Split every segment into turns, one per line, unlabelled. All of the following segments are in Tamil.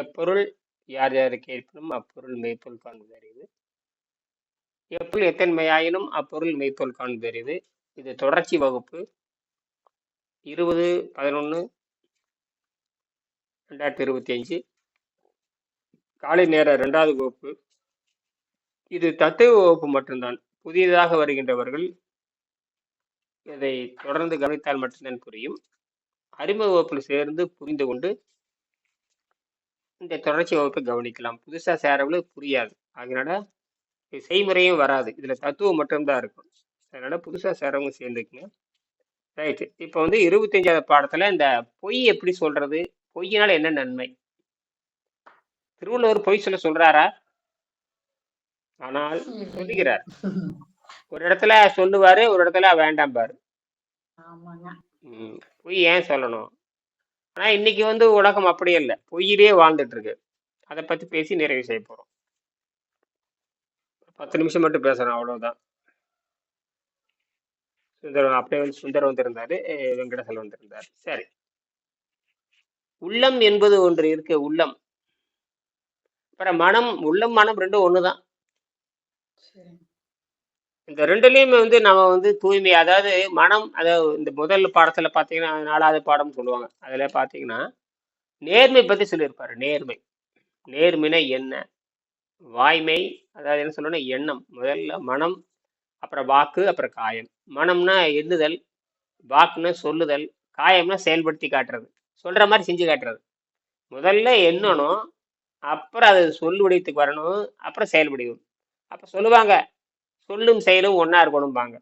எப்பொருள் யார் யாருக்கு ஏற்பினும் அப்பொருள் மெய்ப்பொருள் காண்பு அறிவு எப்பொருள் எத்தன்மையாயினும் அப்பொருள் மெய்ப்பொருள் காண்பு பெரியது இது தொடர்ச்சி வகுப்பு இருபது பதினொன்று ரெண்டாயிரத்தி இருபத்தி அஞ்சு காலை நேர ரெண்டாவது வகுப்பு இது தத்துவ வகுப்பு மட்டும்தான் புதியதாக வருகின்றவர்கள் இதை தொடர்ந்து கவனித்தால் மட்டும்தான் புரியும் அறிமுக வகுப்பில் சேர்ந்து புரிந்து கொண்டு இந்த தொடர்ச்சி வகுப்பை கவனிக்கலாம் புதுசாக சேரவங்களுக்கு புரியாது அதனால செய்முறையும் வராது இதில் தத்துவம் மட்டும்தான் இருக்கும் அதனால புதுசாக சேரவங்க சேர்ந்துக்குங்க ரைட்டு இப்போ வந்து இருபத்தஞ்சாவது பாடத்தில் இந்த பொய் எப்படி சொல்கிறது பொய்யினால் என்ன நன்மை திருவள்ளுவர் பொய் சொல்ல சொல்கிறாரா ஆனால் சொல்லுகிறார் ஒரு இடத்துல சொல்லுவாரு ஒரு இடத்துல வேண்டாம் பாரு பொய் ஏன் சொல்லணும் ஆனா இன்னைக்கு வந்து உலகம் அப்படியே இல்லை பொய்யிலே வாழ்ந்துட்டு இருக்கு அதை பத்தி பேசி நிறைவு செய்ய போறோம் பத்து நிமிஷம் மட்டும் பேசுறேன் அவ்வளவுதான் சுந்தரம் அப்படியே வந்து சுந்தரம் வந்திருந்தாரு வெங்கடசல் வந்திருந்தாரு சரி உள்ளம் என்பது ஒன்று இருக்கு உள்ளம் அப்புறம் மனம் உள்ளம் மனம் ரெண்டும் ஒண்ணுதான் தான் இந்த ரெண்டுலேயுமே வந்து நம்ம வந்து தூய்மை அதாவது மனம் அதாவது இந்த முதல் பாடத்தில் பார்த்தீங்கன்னா நாலாவது பாடம்னு சொல்லுவாங்க அதில் பார்த்தீங்கன்னா நேர்மை பற்றி சொல்லியிருப்பார் நேர்மை நேர்மைனா என்ன வாய்மை அதாவது என்ன சொல்லணும் எண்ணம் முதல்ல மனம் அப்புறம் வாக்கு அப்புறம் காயம் மனம்னா எண்ணுதல் வாக்குன்னா சொல்லுதல் காயம்னா செயல்படுத்தி காட்டுறது சொல்கிற மாதிரி செஞ்சு காட்டுறது முதல்ல எண்ணணும் அப்புறம் அது சொல்லுடையத்துக்கு வரணும் அப்புறம் செயல்படுவோம் அப்போ சொல்லுவாங்க சொல்லும் செயலும் ஒன்னா இருக்கணும்பாங்க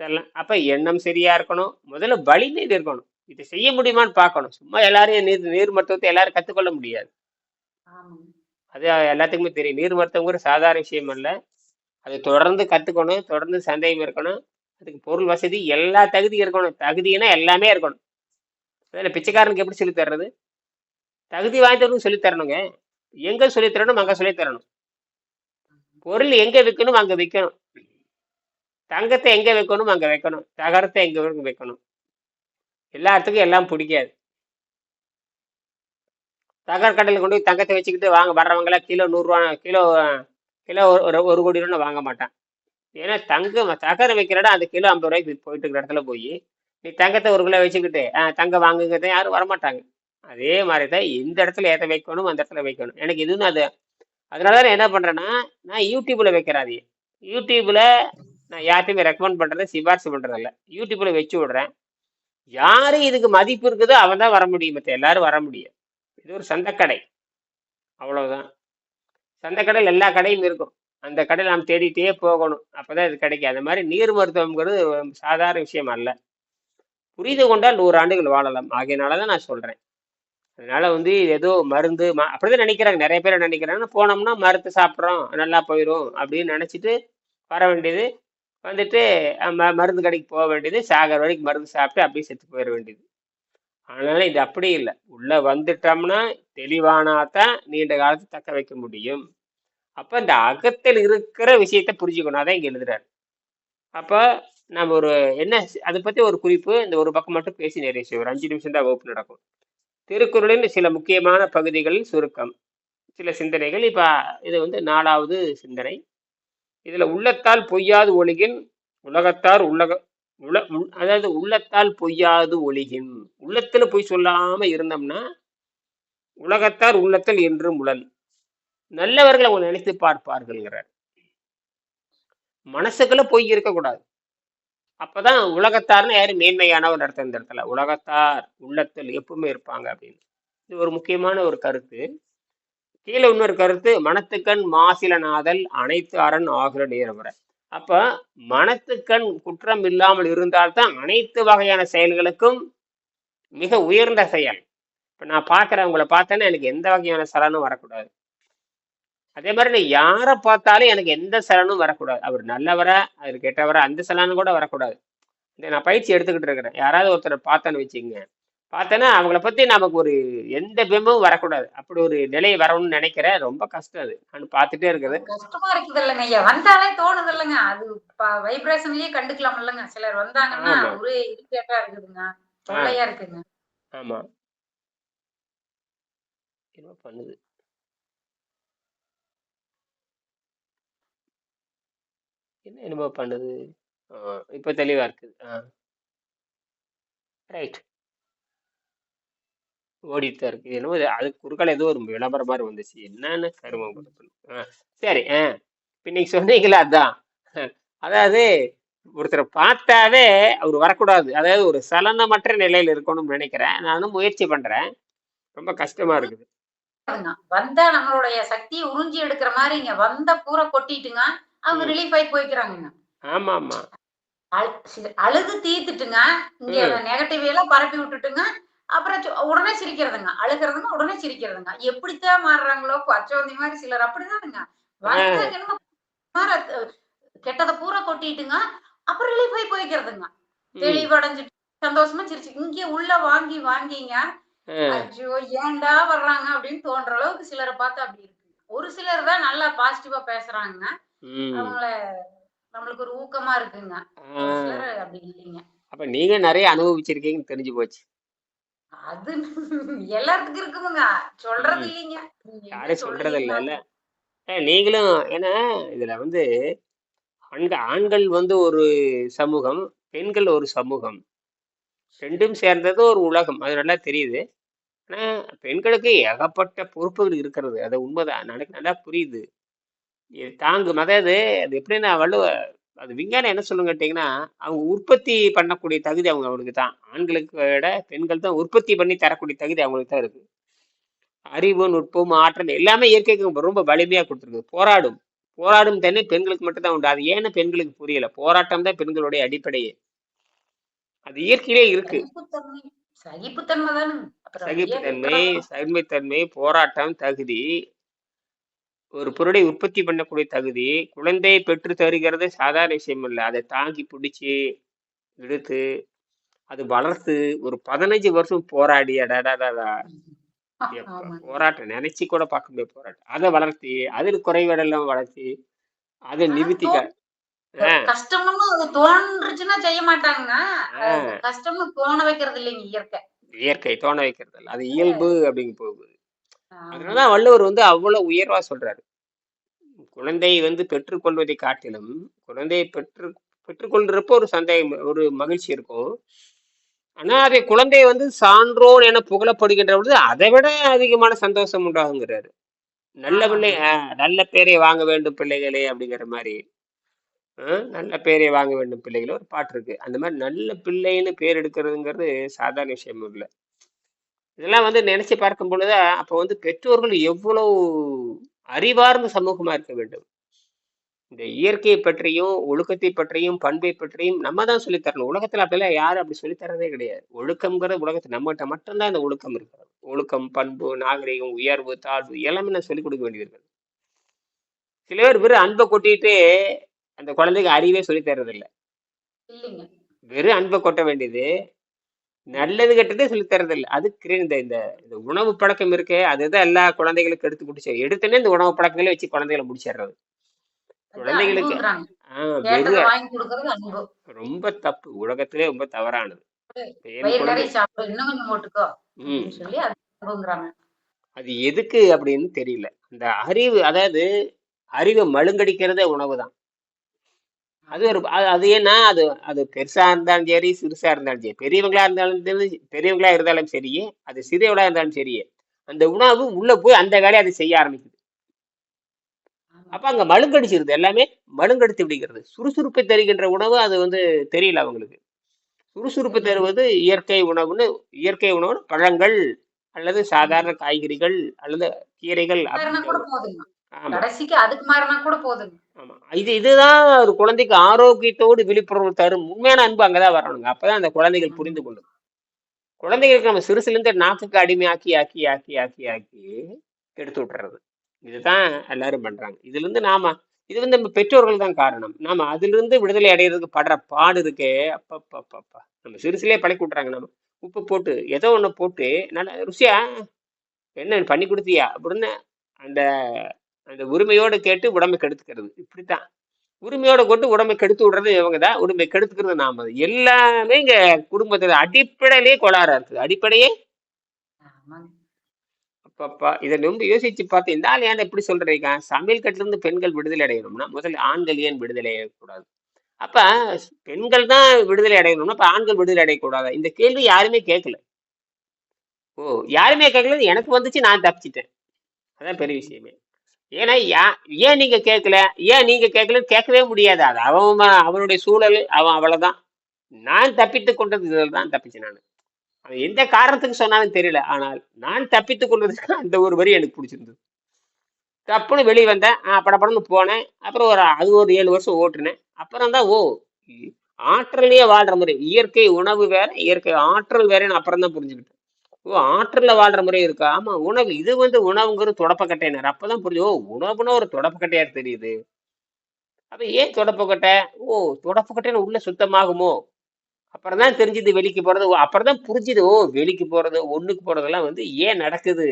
சரில அப்ப எண்ணம் சரியா இருக்கணும் முதல்ல வலிமை இருக்கணும் இதை செய்ய முடியுமான்னு பார்க்கணும் சும்மா எல்லாரையும் நீர் நீர் மருத்துவத்தை எல்லாரும் கத்துக்கொள்ள முடியாது அது எல்லாத்துக்குமே தெரியும் நீர் மருத்துவங்கிற சாதாரண விஷயம் அல்ல அதை தொடர்ந்து கத்துக்கணும் தொடர்ந்து சந்தேகம் இருக்கணும் அதுக்கு பொருள் வசதி எல்லா தகுதியும் இருக்கணும் தகுதினா எல்லாமே இருக்கணும் அதில் பிச்சைக்காரனுக்கு எப்படி சொல்லித்தர்றது தர்றது தகுதி வாய்ந்தவனுக்கு சொல்லித்தரணுங்க தரணுங்க எங்க சொல்லித்தரணும் தரணும் அங்க சொல்லி தரணும் பொருள் எங்க வைக்கணும் அங்க வைக்கணும் தங்கத்தை எங்க வைக்கணும் அங்க வைக்கணும் தகரத்தை எங்க வைக்கணும் எல்லாத்துக்கும் எல்லாம் பிடிக்காது தகர்கடையில் கொண்டு போய் தங்கத்தை வச்சுக்கிட்டு வாங்க வர்றவங்களா கிலோ நூறுரூவா கிலோ கிலோ ஒரு ஒரு கோடி ரூபா வாங்க மாட்டான் ஏன்னா தங்கம் தகர வைக்கிறடா அந்த கிலோ ஐம்பது ரூபாய்க்கு போயிட்டு இருக்கிற இடத்துல போய் நீ தங்கத்தை ஒரு கிலோ வச்சுக்கிட்டு ஆ தங்கம் வாங்குங்கிறத யாரும் வரமாட்டாங்க அதே மாதிரி தான் இந்த இடத்துல எதை வைக்கணும் அந்த இடத்துல வைக்கணும் எனக்கு இதுன்னு அது அதனால நான் என்ன பண்ணுறேன்னா நான் யூடியூப்பில் வைக்கிறாதி யூடியூப்பில் நான் யார்ட்டையுமே ரெக்கமெண்ட் பண்ணுறது சிபாரிசு பண்ணுறதில்ல யூடியூப்பில் வச்சு விடுறேன் யாரு இதுக்கு மதிப்பு இருக்குதோ அவன் தான் வர முடியும் மற்ற எல்லாரும் வர முடியும் இது ஒரு சந்தைக்கடை அவ்வளவுதான் சந்தைக்கடையில் எல்லா கடையும் இருக்கும் அந்த கடையில் நாம் தேடிட்டே போகணும் அப்போதான் இது கிடைக்கும் அந்த மாதிரி நீர் மருத்துவம்ங்கிறது சாதாரண விஷயம் அல்ல புரிந்து கொண்டால் நூறு ஆண்டுகள் வாழலாம் ஆகியனால தான் நான் சொல்கிறேன் அதனால வந்து ஏதோ மருந்து அப்படிதான் நினைக்கிறாங்க நிறைய பேர் நினைக்கிறாங்க போனோம்னா மருந்து சாப்பிட்றோம் நல்லா போயிடும் அப்படின்னு நினச்சிட்டு வர வேண்டியது வந்துட்டு ம மருந்து கடைக்கு போக வேண்டியது சாகர் வரைக்கும் மருந்து சாப்பிட்டு அப்படியே செத்து போயிட வேண்டியது அதனால இது அப்படி இல்லை உள்ளே வந்துட்டோம்னா தெளிவானா தான் நீண்ட காலத்தை தக்க வைக்க முடியும் அப்போ இந்த அகத்தில் இருக்கிற விஷயத்த புரிஞ்சுக்கணும் அதான் இங்கே எழுதுறாரு அப்போ நம்ம ஒரு என்ன அதை பற்றி ஒரு குறிப்பு இந்த ஒரு பக்கம் மட்டும் பேசி நிறைய செய்வோம் ஒரு அஞ்சு நிமிஷம் தான் வகுப்பு நடக்கும் திருக்குறளின் சில முக்கியமான பகுதிகளில் சுருக்கம் சில சிந்தனைகள் இப்போ இது வந்து நாலாவது சிந்தனை இதில் உள்ளத்தால் பொய்யாது ஒளிகின் உலகத்தார் உள்ளக உல அதாவது உள்ளத்தால் பொய்யாது ஒளிகின் உள்ளத்தில் பொய் சொல்லாமல் இருந்தோம்னா உலகத்தார் உள்ளத்தில் என்று முழல் நல்லவர்களை அவங்க நினைத்து பார்ப்பார்கள்ங்கிறார் மனசுக்குள்ள பொய் இருக்கக்கூடாது அப்பதான் உலகத்தார்னு யாரும் மேன்மையானவர் நடத்த இந்த இடத்துல உலகத்தார் உள்ளத்தில் எப்பவுமே இருப்பாங்க அப்படின்னு இது ஒரு முக்கியமான ஒரு கருத்து கீழே இன்னொரு கருத்து மனத்துக்கண் மாசில நாதல் அனைத்து அரண் ஆகுல நேர்வர அப்ப மனத்துக்கண் குற்றம் இல்லாமல் இருந்தால்தான் அனைத்து வகையான செயல்களுக்கும் மிக உயர்ந்த செயல் இப்போ நான் பார்க்குறேன் உங்களை பார்த்தேன்னா எனக்கு எந்த வகையான சலனும் வரக்கூடாது அதே மாதிரி நான் யாரை பார்த்தாலும் எனக்கு எந்த சலனும் வரக்கூடாது அவர் நல்லவரா அவர் கெட்டவரா அந்த சலனும் கூட வரக்கூடாது இந்த நான் பயிற்சி எடுத்துக்கிட்டு இருக்கிறேன் யாராவது ஒருத்தரை பார்த்தேன்னு வச்சுக்கோங்க பார்த்தேன்னா அவங்கள பற்றி நமக்கு ஒரு எந்த பிம்பமும் வரக்கூடாது அப்படி ஒரு நிலை வரணும்னு நினைக்கிறேன் ரொம்ப கஷ்டம் அது நான் பார்த்துட்டே இருக்கிறது கஷ்டமா
இருக்குது இல்லைங்க ஐயா வந்தாலே தோணுது இல்லைங்க அது வைப்ரேஷன்லயே கண்டுக்கலாம் இல்லைங்க சிலர் வந்தாங்கன்னா ஒரு இரிட்டேட்டா இருக்குதுங்க தொல்லையா
இருக்குங்க ஆமா என்ன பண்ணுது என்ன என்னமோ பண்ணுது இப்போ தெளிவாக இருக்குது ஆ ரைட் ஓடிட்டு தான் இருக்கு என்னமோ அது குறுக்கால ஏதோ ஒரு விளம்பரம் மாதிரி வந்துச்சு என்னென்ன கருமம் ஆ சரி ஆ இன்னைக்கு சொன்னீங்களா அதான் அதாவது ஒருத்தரை பார்த்தாவே அவர் வரக்கூடாது அதாவது ஒரு சலனமற்ற நிலையில் இருக்கணும்னு நினைக்கிறேன் நானும் முயற்சி பண்றேன் ரொம்ப கஷ்டமா இருக்குது
வந்தா நம்மளுடைய சக்தியை உறிஞ்சி எடுக்கிற மாதிரி இங்க வந்த பூரா கொட்டிட்டுங்க அவங்க ரிலீஃப் ஆகி போய்க்கிறாங்க ஆமா ஆமா அழுது தீர்த்துட்டுங்க இங்க நெகட்டிவ் எல்லாம் பரப்பி விட்டுட்டுங்க அப்புறம் உடனே சிரிக்கிறதுங்க அழுகிறதுங்க உடனே சிரிக்கிறதுங்க எப்படித்தான் மாறுறாங்களோ அச்சவந்தி மாதிரி சிலர் அப்படிதானுங்க கெட்டதை பூரா கொட்டிட்டுங்க அப்புறம் ரிலீஃப் ஆகி போய்க்கிறதுங்க தெளிவடைஞ்சிட்டு சந்தோஷமா சிரிச்சு இங்க உள்ள வாங்கி வாங்கிங்க ஐயோ ஏன்டா வர்றாங்க அப்படின்னு தோன்ற அளவுக்கு சிலரை பார்த்தா அப்படி இருக்கு ஒரு சிலர் தான் நல்லா பாசிட்டிவா பேசுறாங்க அவங்கள நம்மளுக்கு ஒரு ஊக்கமா இருக்குங்க அப்படி
இல்லைங்க அப்ப நீங்க நிறைய அனுபவிச்சிருக்கீங்க தெரிஞ்சு போச்சு
அது எல்லாத்துக்கும் இருக்குதுங்க சொல்றது இல்லைங்க யாரும் சொல்றது இல்ல இல்ல
நீங்களும் ஏன்னா இதுல வந்து ஆண்கள் ஆண்கள் வந்து ஒரு சமூகம் பெண்கள் ஒரு சமூகம் ரெண்டும் சேர்ந்தது ஒரு உலகம் அது நல்லா தெரியுது ஆனா பெண்களுக்கு ஏகப்பட்ட பொறுப்புகள் இருக்கிறது அது உண்மைதான் எனக்கு நல்லா புரியுது இது தாங்கும் அதாவது அது எப்படின்னா வள்ளுவ அது விஞ்ஞானம் என்ன சொல்லுங்க கேட்டிங்கன்னா அவங்க உற்பத்தி பண்ணக்கூடிய தகுதி அவங்க அவங்களுக்கு தான் ஆண்களுக்கு விட பெண்கள் தான் உற்பத்தி பண்ணி தரக்கூடிய தகுதி அவங்களுக்கு தான் இருக்குது அறிவு நுட்பம் ஆற்றல் எல்லாமே இயற்கைக்கு ரொம்ப வலிமையாக கொடுத்துருக்கு போராடும் போராடும் தன்னை பெண்களுக்கு மட்டும்தான் உண்டு அது ஏன்னு பெண்களுக்கு புரியல போராட்டம் தான் பெண்களுடைய அடிப்படையே அது இயற்கையிலே இருக்கு
சகிப்புத்தன்மை சகிப்புத்தன்மை
சகிப்புத்தன்மை போராட்டம் தகுதி ஒரு பொருளை உற்பத்தி பண்ணக்கூடிய தகுதி குழந்தையை பெற்று தருகிறது சாதாரண விஷயம் இல்லை அதை தாங்கி பிடிச்சி எடுத்து அது வளர்த்து ஒரு பதினஞ்சு வருஷம் போராடி அடாடாடா போராட்டம் நினைச்சு கூட பார்க்க முடியாது போராட்டம் அதை வளர்த்தி அதில் குறைவடெல்லாம் வளர்த்தி அதை நிமித்தி
கஷ்டம்னு தோண வைக்கிறது இயற்கை
இயற்கை தோண வைக்கிறது இல்லை அது இயல்பு அப்படிங்க போகுது அதனால வள்ளுவர் வந்து அவ்வளவு உயர்வா சொல்றாரு குழந்தையை வந்து பெற்றுக்கொள்வதை காட்டிலும் குழந்தையை பெற்று பெற்றுக்கொள்றப்போ ஒரு சந்தேகம் ஒரு மகிழ்ச்சி இருக்கும் ஆனா அதை குழந்தைய வந்து சான்றோன் என புகழப்படுகின்ற பொழுது அதை விட அதிகமான சந்தோஷம் உண்டாகுங்கிறாரு நல்ல பிள்ளை நல்ல பேரை வாங்க வேண்டும் பிள்ளைகளே அப்படிங்கிற மாதிரி நல்ல பேரை வாங்க வேண்டும் பிள்ளைகளே ஒரு பாட்டு இருக்கு அந்த மாதிரி நல்ல பிள்ளைன்னு பேர் எடுக்கிறதுங்கிறது சாதாரண விஷயம் இல்லை இதெல்லாம் வந்து நினைச்சு பார்க்கும் பொழுது அப்போ வந்து பெற்றோர்கள் எவ்வளவு அறிவார்ந்த சமூகமா இருக்க வேண்டும் இந்த இயற்கையை பற்றியும் ஒழுக்கத்தை பற்றியும் பண்பை பற்றியும் நம்ம தான் சொல்லித்தரணும் உலகத்துல அப்படிலாம் யாரும் அப்படி சொல்லித்தரதே கிடையாது ஒழுக்கம்ங்கிறது உலகத்து நம்மகிட்ட மட்டும்தான் இந்த ஒழுக்கம் இருக்கிறது ஒழுக்கம் பண்பு நாகரிகம் உயர்வு தாழ்வு எல்லாமே நான் சொல்லிக் கொடுக்க வேண்டியிருக்கிறது சில பேர் வெறும் அன்பை கொட்டிட்டு அந்த குழந்தைக்கு அறிவே சொல்லி தர்றதில்லை வெறும் அன்பை கொட்ட வேண்டியது நல்லது கெட்டதே சொல்லித்தரது இல்லை அது இந்த இந்த உணவு பழக்கம் இருக்கே அதுதான் எல்லா குழந்தைகளுக்கும் எடுத்து முடிச்சு எடுத்தனே இந்த உணவு பழக்கங்களே வச்சு குழந்தைகளை முடிச்சிடுறது குழந்தைகளுக்கு ஆஹ் ரொம்ப தப்பு உலகத்திலே ரொம்ப தவறானது அது எதுக்கு அப்படின்னு தெரியல இந்த அறிவு அதாவது அறிவை மழுங்கடிக்கிறதே உணவு தான் அது ஒரு அது அது ஏன்னா அது அது பெருசா இருந்தாலும் சரி சிறுசா இருந்தாலும் சரி பெரியவங்களா இருந்தாலும் பெரியவங்களா இருந்தாலும் சரி அது சிறியவங்களா இருந்தாலும் சரி அந்த உணவு உள்ள போய் அந்த வேலையை அதை செய்ய ஆரம்பிக்குது அப்ப அங்க மழுங்கடிச்சிருது எல்லாமே மழுங்கடித்து விடுகிறது சுறுசுறுப்பை தருகின்ற உணவு அது வந்து தெரியல அவங்களுக்கு சுறுசுறுப்பு தருவது இயற்கை உணவுன்னு இயற்கை உணவுன்னு பழங்கள் அல்லது சாதாரண காய்கறிகள் அல்லது கீரைகள்
அப்படின்னு கடைசிக்கு அதுக்கு மாறினா கூட ஆமா
இது இதுதான் ஒரு குழந்தைக்கு ஆரோக்கியத்தோடு விழிப்புணர்வு தரும் உண்மையான அன்பு அங்கதான் வரணுங்க அப்பதான் அந்த குழந்தைகள் புரிந்து கொள்ளும் குழந்தைகளுக்கு நம்ம சிறுசுலேருந்து நாக்குக்கு அடிமை ஆக்கி ஆக்கி ஆக்கி ஆக்கி ஆக்கி எடுத்து விட்டுறது இதுதான் எல்லாரும் பண்றாங்க இதுல இருந்து நாம இது வந்து நம்ம பெற்றோர்கள் தான் காரணம் நாம அதுல இருந்து விடுதலை அடைகிறதுக்கு படுற பாடு இருக்கே அப்பப்பா நம்ம சிறுசுலேயே பழக்கி விட்டுறாங்க நம்ம உப்பு போட்டு ஏதோ ஒன்று போட்டு நல்லா ருசியா என்ன பண்ணி கொடுத்தியா அப்படின்னு அந்த அந்த உரிமையோடு கேட்டு உடம்பை கெடுத்துக்கிறது இப்படித்தான் உரிமையோட கொண்டு உடம்பை கெடுத்து விடுறது இவங்க தான் உரிமை கெடுத்துக்கிறது நாம எல்லாமே இங்க குடும்பத்துல அடிப்படையிலேயே கொளாரா இருக்குது அடிப்படையே அப்பப்பா இதை ரொம்ப யோசிச்சு பார்த்து இந்த ஆள் ஏன் இப்படி சொல்றீங்க சமையல் கட்டுல இருந்து பெண்கள் விடுதலை அடையணும்னா முதல்ல ஆண்கள் ஏன் விடுதலை அடையக்கூடாது அப்ப பெண்கள் தான் விடுதலை அடையணும்னா அப்ப ஆண்கள் விடுதலை அடையக்கூடாது இந்த கேள்வி யாருமே கேட்கல ஓ யாருமே கேட்கல எனக்கு வந்துச்சு நான் தப்பிச்சிட்டேன் அதான் பெரிய விஷயமே ஏன்னா ஏன் நீங்க கேட்கல ஏன் நீங்க கேட்கல கேட்கவே முடியாது அது அவன் அவனுடைய சூழல் அவன் அவ்வளவுதான் நான் தப்பித்து கொண்டது இதில் தான் தப்பிச்சேன் நான் அவன் எந்த காரணத்துக்கு சொன்னாலும் தெரியல ஆனால் நான் தப்பித்து கொள்வதற்கு அந்த ஒரு வரி எனக்கு பிடிச்சிருந்தது தப்புன்னு வெளியே வந்தேன் படப்படம்னு போனேன் அப்புறம் ஒரு அது ஒரு ஏழு வருஷம் ஓட்டுனேன் அப்புறம் தான் ஓ ஆற்றலையே வாழ்ற மாதிரி இயற்கை உணவு வேற இயற்கை ஆற்றல் வேறேன்னு அப்புறம் தான் புரிஞ்சுக்கிட்டேன் ஓ ஆற்றில் வாழ்கிற முறை இருக்கா ஆமாம் உணவு இது வந்து உணவுங்கிறது தொடப்பக்கட்டையினர் அப்போ தான் புரியுது ஓ உணவுன்னு ஒரு தொடப்பக்கட்டையார் தெரியுது அப்போ ஏன் தொடப்பக்கட்டை ஓ தொடப்பக்கட்டைன்னு உள்ளே சுத்தமாகுமோ அப்புறம் தான் தெரிஞ்சுது வெளிக்கு ஓ அப்புறம் தான் புரிஞ்சுது ஓ வெளிக்கு போகிறது ஒன்றுக்கு போகிறதெல்லாம் வந்து ஏன் நடக்குது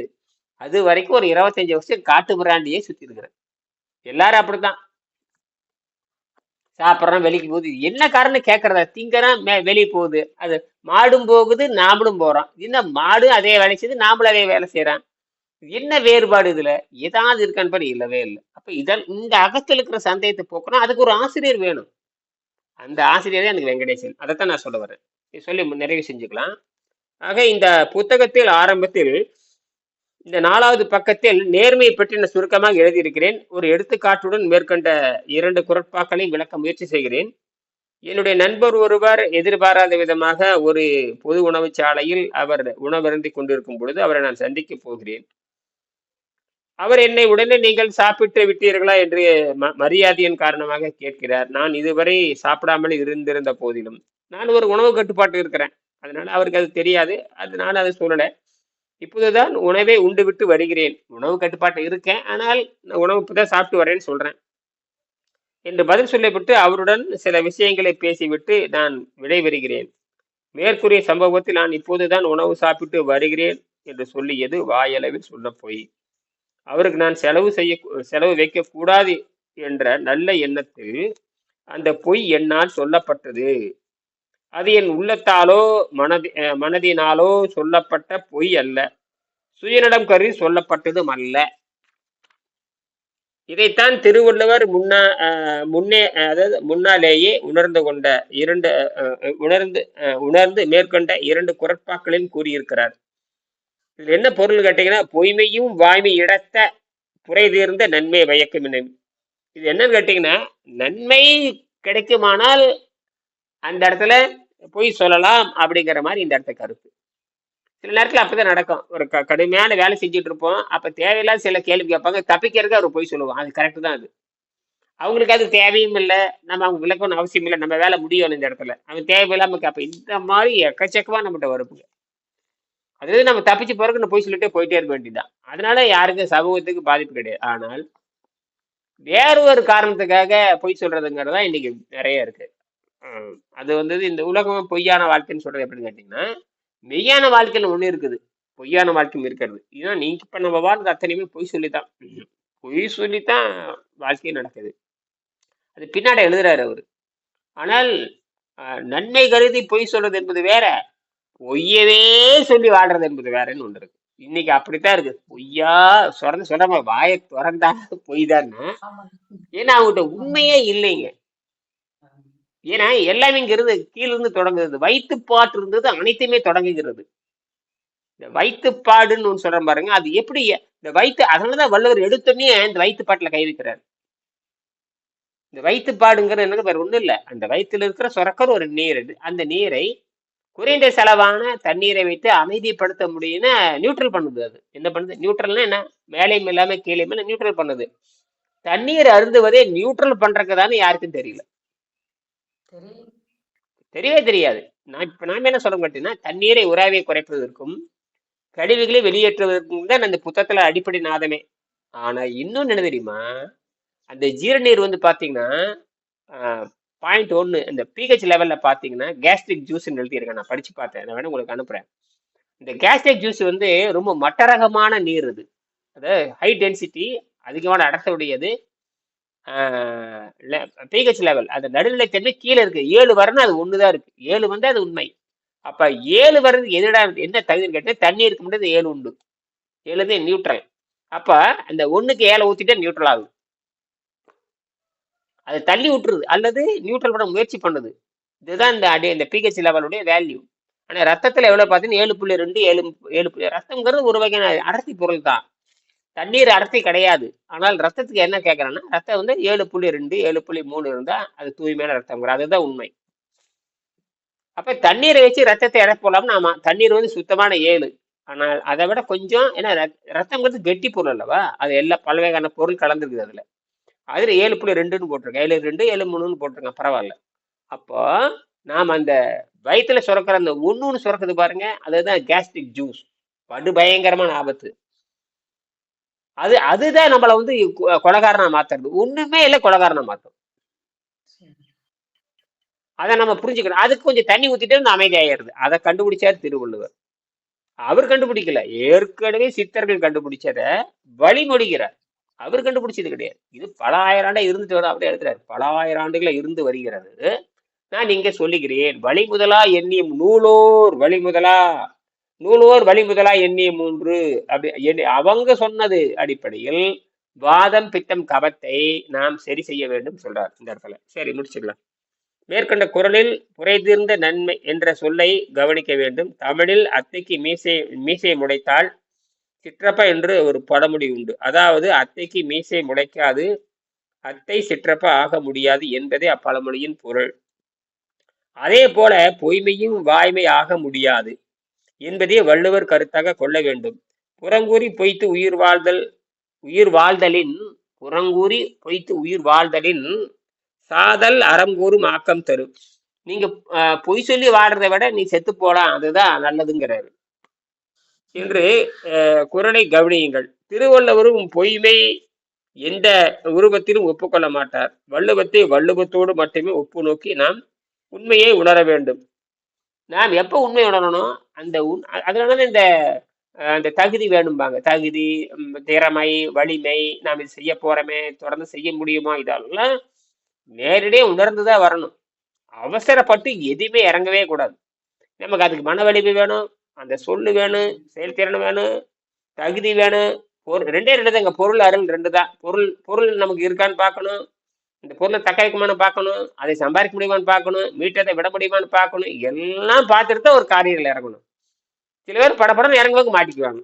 அது வரைக்கும் ஒரு இருபத்தஞ்சு வருஷம் காட்டு பிராண்டியே சுற்றி இருக்கிறேன் எல்லாரும் தான் சாப்பிட்றான் வெளிக்கு போகுது என்ன காரணம் கேட்கறதா திங்கறான் வெளியே போகுது அது மாடும் போகுது நாமளும் போகிறோம் என்ன மாடு அதே வேலை செய்யுது நாமளும் அதே வேலை செய்கிறான் என்ன வேறுபாடு இதில் ஏதாவது இருக்கான்னு படி இல்லவே இல்லை அப்போ இதால் இந்த அகத்தில் இருக்கிற சந்தேகத்தை போக்குறோம் அதுக்கு ஒரு ஆசிரியர் வேணும் அந்த ஆசிரியர் எனக்கு வெங்கடேசன் அதைத்தான் நான் சொல்ல வரேன் சொல்லி நிறைவு செஞ்சுக்கலாம் ஆக இந்த புத்தகத்தில் ஆரம்பத்தில் இந்த நாலாவது பக்கத்தில் நேர்மையை பற்றி நான் சுருக்கமாக எழுதியிருக்கிறேன் ஒரு எடுத்துக்காட்டுடன் மேற்கொண்ட இரண்டு குரட்பாக்களை விளக்க முயற்சி செய்கிறேன் என்னுடைய நண்பர் ஒருவர் எதிர்பாராத விதமாக ஒரு பொது உணவு சாலையில் அவர் உணவருந்தி கொண்டிருக்கும் பொழுது அவரை நான் சந்திக்க போகிறேன் அவர் என்னை உடனே நீங்கள் சாப்பிட்டு விட்டீர்களா என்று மரியாதையின் காரணமாக கேட்கிறார் நான் இதுவரை சாப்பிடாமல் இருந்திருந்த போதிலும் நான் ஒரு உணவு கட்டுப்பாட்டு இருக்கிறேன் அதனால அவருக்கு அது தெரியாது அதனால அதை சொல்லலை இப்போதுதான் உணவை உண்டு விட்டு வருகிறேன் உணவு கட்டுப்பாட்டில் இருக்கேன் ஆனால் நான் உணவு இப்போ தான் சாப்பிட்டு வரேன்னு சொல்கிறேன் என்று பதில் சொல்லிவிட்டு அவருடன் சில விஷயங்களை பேசிவிட்டு நான் விடைபெறுகிறேன் மேற்கூறிய சம்பவத்தில் நான் இப்போதுதான் உணவு சாப்பிட்டு வருகிறேன் என்று சொல்லியது வாயளவில் சொல்ல போய் அவருக்கு நான் செலவு செய்ய செலவு வைக்கக்கூடாது என்ற நல்ல எண்ணத்தில் அந்த பொய் என்னால் சொல்லப்பட்டது அது என் உள்ளத்தாலோ மனதி மனதினாலோ சொல்லப்பட்ட பொய் அல்ல சுயநலம் கருதி சொல்லப்பட்டதும் அல்ல இதைத்தான் திருவள்ளுவர் முன்னா முன்னே அதாவது முன்னாலேயே உணர்ந்து கொண்ட இரண்டு உணர்ந்து உணர்ந்து மேற்கொண்ட இரண்டு குரட்பாக்களில் கூறியிருக்கிறார் இதுல என்ன பொருள் கேட்டீங்கன்னா பொய்மையும் வாய்மை இடத்த புரை தீர்ந்த நன்மை வயக்கும் இது என்னன்னு கேட்டீங்கன்னா நன்மை கிடைக்குமானால் அந்த இடத்துல பொய் சொல்லலாம் அப்படிங்கிற மாதிரி இந்த இடத்த கருத்து சில நேரத்தில் அப்பதான் நடக்கும் ஒரு க கடுமையான வேலை செஞ்சுட்டு இருப்போம் அப்போ தேவையில்லாத சில கேள்வி கேட்பாங்க தப்பிக்கிறதுக்கு அவர் பொய் சொல்லுவோம் அது கரெக்டு தான் அது அவங்களுக்கு அது தேவையும் இல்லை நம்ம அவங்க விளக்கணும்னு அவசியம் இல்லை நம்ம வேலை முடியும் இந்த இடத்துல அவன் தேவையில்லாமல் கேட்போம் இந்த மாதிரி எக்கச்சக்கமாக நம்மகிட்ட வருப்புங்க அதாவது நம்ம தப்பிச்சு போறதுக்கு போய் சொல்லிட்டே போயிட்டே இருக்க வேண்டியதான் அதனால யாருக்கும் சமூகத்துக்கு பாதிப்பு கிடையாது ஆனால் வேறு ஒரு காரணத்துக்காக பொய் சொல்றதுங்கிறதா தான் இன்னைக்கு நிறைய இருக்கு அது வந்து இந்த உலகம் பொய்யான வாழ்க்கைன்னு சொல்றது எப்படின்னு கேட்டீங்கன்னா மெய்யான வாழ்க்கைன்னு ஒண்ணு இருக்குது பொய்யான வாழ்க்கையும் இருக்கிறது ஏன்னா நீங்க இப்ப நம்ம வாழ்றது அத்தனையுமே பொய் சொல்லித்தான் பொய் சொல்லித்தான் வாழ்க்கையே நடக்குது அது பின்னாடி எழுதுறாரு அவரு ஆனால் நன்மை கருதி பொய் சொல்றது என்பது வேற பொய்யவே சொல்லி வாடுறது என்பது வேறன்னு ஒன்று இருக்கு இன்னைக்கு அப்படித்தான் இருக்கு பொய்யா சொரந்து சொல்ற வாயை திறந்தா பொய் தான் ஏன்னா அவங்ககிட்ட உண்மையே இல்லைங்க ஏன்னா கீழே கீழிருந்து தொடங்குகிறது வயிற்று இருந்தது அனைத்துமே தொடங்குகிறது இந்த வயிற்றுப்பாடுன்னு ஒன்று சொல்கிறேன் பாருங்க அது எப்படி இந்த வயிற்று அதனாலதான் வள்ளுவர் எடுத்தோன்னே இந்த வயிற்றுப்பாட்டில் கை வைக்கிறார் இந்த வயிற்றுப்பாடுங்கிறது என்னது வேறு ஒன்றும் இல்லை அந்த வயிற்றில் இருக்கிற சுரக்கர் ஒரு நீர் அந்த நீரை குறைந்த செலவான தண்ணீரை வைத்து அமைதிப்படுத்த முடியும்னா நியூட்ரல் பண்ணுது அது என்ன பண்ணுது நியூட்ரல்னா என்ன மேலேயும் இல்லாமல் கீழே மேலே நியூட்ரல் பண்ணுது தண்ணீர் அருந்துவதே நியூட்ரல் பண்ணுறதுக்கு தானே யாருக்கும் தெரியல தெரியவே தெரியாது நான் இப்ப நாம என்ன சொல்ல மாட்டேன்னா தண்ணீரை உராவை குறைப்பதற்கும் கழிவுகளை வெளியேற்றுவதற்கும் தான் அந்த புத்தத்துல அடிப்படை நாதமே ஆனா இன்னும் என்ன தெரியுமா அந்த ஜீரநீர் வந்து பாத்தீங்கன்னா பாயிண்ட் ஒன்று இந்த பிஹெச் லெவலில் பாத்தீங்கன்னா கேஸ்ட்ரிக் ஜூஸ்ன்னு எழுதியிருக்கேன் நான் படித்து பார்த்தேன் அதை வேணால் உங்களுக்கு அனுப்புகிறேன் இந்த கேஸ்ட்ரிக் ஜூஸ் வந்து ரொம்ப மட்டரகமான நீர் இது அதாவது ஹை டென்சிட்டி அதிகமான உடையது பிஹெச் லெவல் அந்த தன்மை கீழே இருக்கு ஏழு வரணும் அது ஒன்று தான் இருக்கு ஏழு வந்து அது உண்மை அப்ப ஏழு வர்றது எதிரா என்ன தகுதின்னு கேட்டால் இருக்க முடியாது ஏழு உண்டு ஏழு நியூட்ரல் அப்ப அந்த ஒண்ணுக்கு ஏழை ஊத்திட்டு நியூட்ரல் ஆகுது அது தள்ளி விட்டுருது அல்லது நியூட்ரல் பண்ண முயற்சி பண்ணுது இதுதான் இந்த அடி இந்த பிஹெச் லெவலுடைய வேல்யூ ஆனால் ரத்தத்தில் எவ்வளோ பார்த்தீங்கன்னா ஏழு புள்ளி ரெண்டு ஏழு ஏழு புள்ளி ரத்தம்ங்கிறது ஒரு வகையான அடர்த்தி பொருள் தான் தண்ணீர் அடர்த்தி கிடையாது ஆனால் ரத்தத்துக்கு என்ன கேட்குறேன்னா ரத்தம் வந்து ஏழு புள்ளி ரெண்டு ஏழு புள்ளி மூணு இருந்தால் அது தூய்மையான ரத்தம்ங்கிற அதுதான் உண்மை அப்போ தண்ணீரை வச்சு ரத்தத்தை இழப்போலாம்னு ஆமாம் தண்ணீர் வந்து சுத்தமான ஏழு ஆனால் அதை விட கொஞ்சம் ஏன்னா ரத்தம்ங்கிறது கெட்டி பொருள் அல்லவா அது எல்லா பலவகையான பொருள் கலந்துருக்குது அதில் அதில் ஏழு புள்ளி ரெண்டுன்னு போட்டிருக்கேன் ஏழு ரெண்டு ஏழு மூணுன்னு போட்டிருக்கேன் பரவாயில்ல அப்போ நாம் அந்த வயிற்றில் சுரக்கிற அந்த ஒன்றுன்னு சுரக்குது பாருங்க அதுதான் கேஸ்ட்ரிக் ஜூஸ் படு பயங்கரமான ஆபத்து அது அதுதான் நம்மளை வந்து கொலகாரனா மாத்துறது ஒண்ணுமே இல்லை கொலகாரனா மாத்தும் அதை நம்ம புரிஞ்சுக்கணும் அதுக்கு கொஞ்சம் தண்ணி ஊத்திட்டு நம்ம அமைதியாயிருது அதை கண்டுபிடிச்சார் திருவள்ளுவர் அவர் கண்டுபிடிக்கல ஏற்கனவே சித்தர்கள் கண்டுபிடிச்சத வழிமொழிகிறார் அவர் கண்டுபிடிச்சது கிடையாது இது பல ஆயிரம் ஆண்டா இருந்துட்டு வர அப்படியே எடுத்துறாரு பல ஆயிரம் ஆண்டுகளை இருந்து வருகிறது நான் இங்க சொல்லுகிறேன் வழிமுதலா எண்ணியும் நூலோர் வழிமுதலா நூலோர் வழிமுதலா முதலாய் எண்ணிய மூன்று அப்படி அவங்க சொன்னது அடிப்படையில் வாதம் பித்தம் கவத்தை நாம் சரி செய்ய வேண்டும் சொல்றார் இந்த இடத்துல சரி முடிச்சுக்கலாம் மேற்கண்ட குரலில் புரைதீர்ந்த நன்மை என்ற சொல்லை கவனிக்க வேண்டும் தமிழில் அத்தைக்கு மீசை மீசை முடைத்தால் சிற்றப்ப என்று ஒரு படமொழி உண்டு அதாவது அத்தைக்கு மீசை முடைக்காது அத்தை சிற்றப்ப ஆக முடியாது என்பதே அப்பழமொழியின் பொருள் அதே போல பொய்மையும் வாய்மை ஆக முடியாது என்பதே வள்ளுவர் கருத்தாக கொள்ள வேண்டும் புறங்கூறி பொய்த்து உயிர் வாழ்தல் உயிர் வாழ்தலின் புறங்கூறி பொய்த்து உயிர் வாழ்தலின் சாதல் அறங்கூறும் ஆக்கம் தரும் நீங்க பொய் சொல்லி வாடுறதை விட நீ செத்து போலாம் அதுதான் நல்லதுங்கிறாரு என்று குரலை கவனியுங்கள் திருவள்ளுவரும் பொய்மை எந்த உருவத்திலும் ஒப்புக்கொள்ள மாட்டார் வள்ளுவத்தை வள்ளுவத்தோடு மட்டுமே ஒப்பு நோக்கி நாம் உண்மையை உணர வேண்டும் நாம் எப்போ உண்மை உணரணும் அந்த உண் அதனால இந்த அந்த தகுதி வேணும்பாங்க தகுதி திறமை வலிமை நாம் இது செய்ய போறோமே தொடர்ந்து செய்ய முடியுமா இதெல்லாம் நேரடியாக உணர்ந்துதான் வரணும் அவசரப்பட்டு எதுவுமே இறங்கவே கூடாது நமக்கு அதுக்கு மன வலிமை வேணும் அந்த சொல்லு வேணும் செயல்திறன் வேணும் தகுதி வேணும் பொருள் ரெண்டே ரெண்டு தான் பொருள் அருள் ரெண்டு தான் பொருள் பொருள் நமக்கு இருக்கான்னு பார்க்கணும் இந்த பொருளை தக்க வைக்குமான்னு பார்க்கணும் அதை சம்பாதிக்க முடியுமான்னு பார்க்கணும் மீட்டத்தை விட முடியுமான்னு பார்க்கணும் எல்லாம் பார்த்துட்டு தான் ஒரு காரியங்கள் இறங்கணும் சில பேர் படப்படம் இறங்குவது மாட்டிக்குவாங்க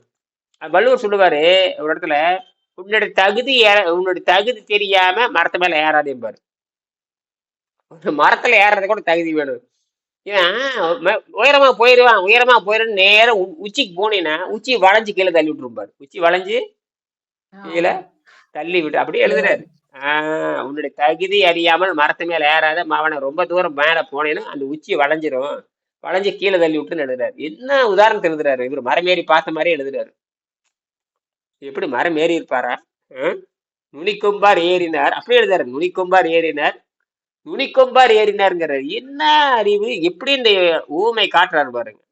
வள்ளுவர் சொல்லுவார் ஒரு இடத்துல உன்னுடைய தகுதி ஏற உன்னுடைய தகுதி தெரியாம மரத்து மேலே ஏறாதேம்பார் மரத்தில் ஏறது கூட தகுதி வேணும் ஏன் உயரமா போயிருவான் உயரமா போயிருன்னு நேரம் உச்சிக்கு போனீங்கன்னா உச்சி வளைஞ்சு கீழே தள்ளி விட்டுருப்பாரு உச்சி வளைஞ்சு கீழே தள்ளி விட்டு அப்படியே எழுதுறாரு ஆஹ் உன்னுடைய தகுதி அறியாமல் மரத்து மேல ஏறாத மாவனை ரொம்ப தூரம் மேல போனேன்னா அந்த உச்சி வளைஞ்சிரும் வளைஞ்சு கீழே தள்ளி விட்டுன்னு எழுதுறாரு என்ன உதாரணத்தை எழுதுறாரு இவர் ஏறி பார்த்த மாதிரி எழுதுறாரு எப்படி மரம் ஏறி இருப்பாரா நுனிக்கொம்பார் ஏறினார் அப்படியே எழுதாரு நுனிக்கொம்பார் ஏறினார் நுனிக்கொம்பார் ஏறினாருங்கிறார் என்ன அறிவு எப்படி இந்த ஊமை காட்டுறாரு பாருங்க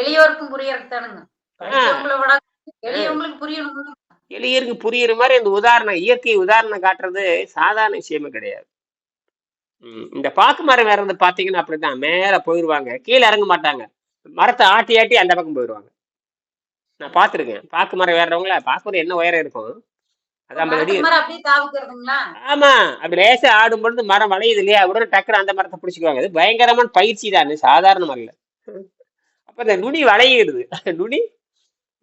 எளியோருக்கும் புரிய புரியணும்
எளியருக்கு புரியுற மாதிரி அந்த உதாரணம் இயற்கை உதாரணம் காட்டுறது சாதாரண விஷயமே கிடையாது இந்த பாக்கு மரம் வேற பாத்தீங்கன்னா அப்படிதான் மேல போயிருவாங்க கீழே இறங்க மாட்டாங்க மரத்தை ஆட்டி ஆட்டி அந்த பக்கம் போயிடுவாங்க நான் பாத்துருக்கேன் பாக்கு மரம் வேறவங்களா பாக்கு என்ன உயரம் இருக்கும் ஆமா அப்படி லேசா ஆடும் பொழுது மரம் வளையுது இல்லையா உடனே டக்குனு அந்த மரத்தை பிடிச்சிக்குவாங்க அது பயங்கரமான பயிற்சி தான் சாதாரண மரம் அப்ப இந்த நுனி வளையிடுது நுனி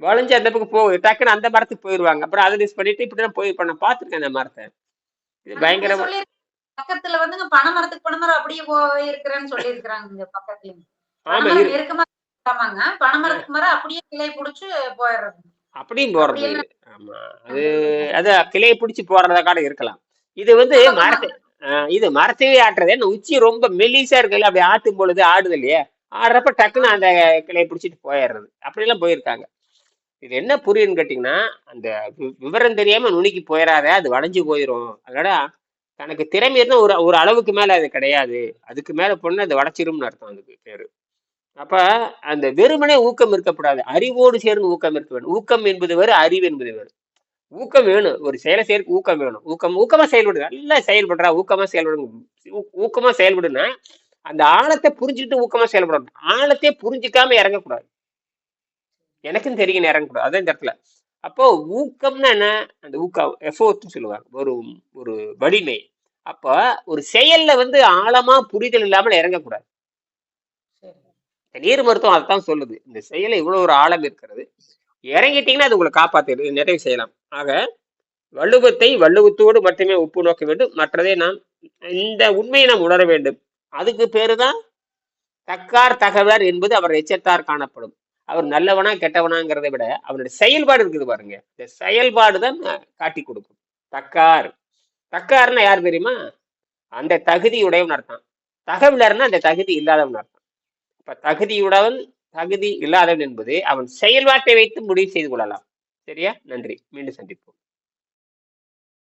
வளைஞ்சு அந்த பக்கம் போகுது டக்குன்னு அந்த மரத்துக்கு போயிருவாங்க அப்புறம் அதை யூஸ் பண்ணிட்டு இப்படி தான் போய் பண்ண பார்த்துருக்கேன் அந்த மரத்தை இது பயங்கரமா
பக்கத்துல வந்து பனை மரத்துக்கு பனை மரம் அப்படியே இருக்கிறேன்னு சொல்லி இருக்கிறாங்க பக்கத்துல ஆமா ஆமாங்க பனை மரம் அப்படியே கிளை புடிச்சு போயிடுறது அப்படியும் போறது
ஆமா அது அது கிளையை பிடிச்சி போறதா கூட இருக்கலாம் இது வந்து மரத்தை இது மரத்தையே ஆட்டுறது ஏன்னா உச்சி ரொம்ப மெல்லிசா இருக்குல்ல அப்படி ஆட்டும் பொழுது ஆடுது இல்லையா ஆடுறப்ப டக்குன்னு அந்த கிளையை பிடிச்சிட்டு போயிடுறது அப்படிலாம் போயிருக்காங்க இது என்ன புரியுன்னு கேட்டிங்கன்னா அந்த விவரம் தெரியாமல் நுணுக்கி போயிடாத அது வளைஞ்சு போயிடும் அதனால தனக்கு திறமை இருந்தால் ஒரு ஒரு அளவுக்கு மேலே அது கிடையாது அதுக்கு மேலே போனால் அது வளைச்சிரும்னு அர்த்தம் அதுக்கு பேர் அப்போ அந்த வெறுமனே ஊக்கம் இருக்கப்படாது அறிவோடு சேர்ந்து ஊக்கம் இருக்க வேணும் ஊக்கம் என்பது வேறு அறிவு என்பது வேறு ஊக்கம் வேணும் ஒரு செயலை செயல் ஊக்கம் வேணும் ஊக்கம் ஊக்கமாக செயல்படுது நல்லா செயல்படுறா ஊக்கமாக செயல்படுங்க ஊக்கமாக செயல்படுனா அந்த ஆழத்தை புரிஞ்சுக்கிட்டு ஊக்கமாக செயல்படணும் ஆழத்தையே புரிஞ்சிக்காமல் இறங்கக்கூடாது எனக்கும் தெரிய நேரம் கூட அதான் இந்த இடத்துல அப்போ ஊக்கம்னா என்ன அந்த ஊக்கா எஃபோர்ட் சொல்லுவாங்க ஒரு ஒரு வலிமை அப்போ ஒரு செயல்ல வந்து ஆழமா புரிதல் இல்லாமல் இறங்கக்கூடாது நீர் மருத்துவம் அதைத்தான் சொல்லுது இந்த செயலை இவ்வளவு ஒரு ஆழம் இருக்கிறது இறங்கிட்டீங்கன்னா அது உங்களை காப்பாத்திடு நிறைய செய்யலாம் ஆக வள்ளுவத்தை வள்ளுவத்தோடு மட்டுமே ஒப்பு நோக்க வேண்டும் மற்றதை நாம் இந்த உண்மையை நாம் உணர வேண்டும் அதுக்கு பேரு தான் தக்கார் தகவர் என்பது அவர் எச்சத்தார் காணப்படும் அவர் நல்லவனா கெட்டவனாங்கிறத விட அவருடைய செயல்பாடு இருக்குது பாருங்க இந்த செயல்பாடு தான் காட்டி கொடுக்கும் தக்கார் தக்காருன்னா யார் தெரியுமா அந்த தகுதியுடையவன் அர்த்தம் தகவலர்னா அந்த தகுதி இல்லாதவன் அர்த்தம் இப்ப தகுதியுடவன் தகுதி இல்லாதவன் என்பது அவன் செயல்பாட்டை வைத்து முடிவு செய்து கொள்ளலாம் சரியா நன்றி மீண்டும் சந்திப்போம்